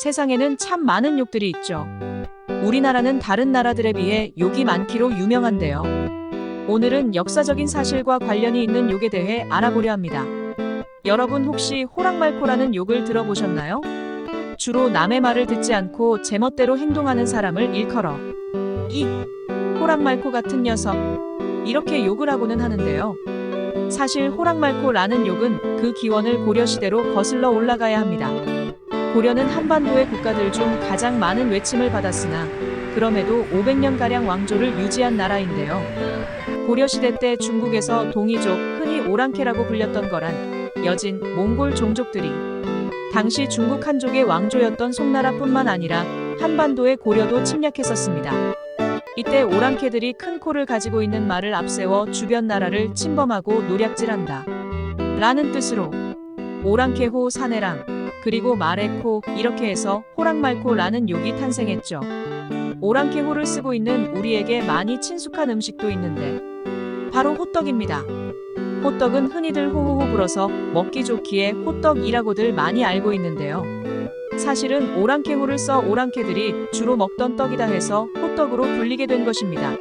세상에는 참 많은 욕들이 있죠. 우리나라는 다른 나라들에 비해 욕이 많기로 유명한데요. 오늘은 역사적인 사실과 관련이 있는 욕에 대해 알아보려 합니다. 여러분 혹시 호랑말코라는 욕을 들어보셨나요? 주로 남의 말을 듣지 않고 제멋대로 행동하는 사람을 일컬어 이 호랑말코 같은 녀석 이렇게 욕을 하고는 하는데요. 사실 호랑말코라는 욕은 그 기원을 고려시대로 거슬러 올라가야 합니다. 고려는 한반도의 국가들 중 가장 많은 외침을 받았으나 그럼에도 500년가량 왕조를 유지한 나라인데요. 고려시대 때 중국에서 동이족, 흔히 오랑캐라고 불렸던 거란 여진, 몽골 종족들이 당시 중국 한족의 왕조였던 송나라뿐만 아니라 한반도의 고려도 침략했었습니다. 이때 오랑캐들이 큰 코를 가지고 있는 말을 앞세워 주변 나라를 침범하고 노략질한다. 라는 뜻으로 오랑캐호 사내랑 그리고 말의 코 이렇게 해서 호랑말코라는 욕이 탄생했죠. 오랑캐호를 쓰고 있는 우리에게 많이 친숙한 음식도 있는데 바로 호떡입니다. 호떡은 흔히들 호호호 불어서 먹기 좋기에 호떡이라고들 많이 알고 있는데요. 사실은 오랑캐호를 써 오랑캐들이 주로 먹던 떡이다 해서 호떡으로 불리게 된 것입니다.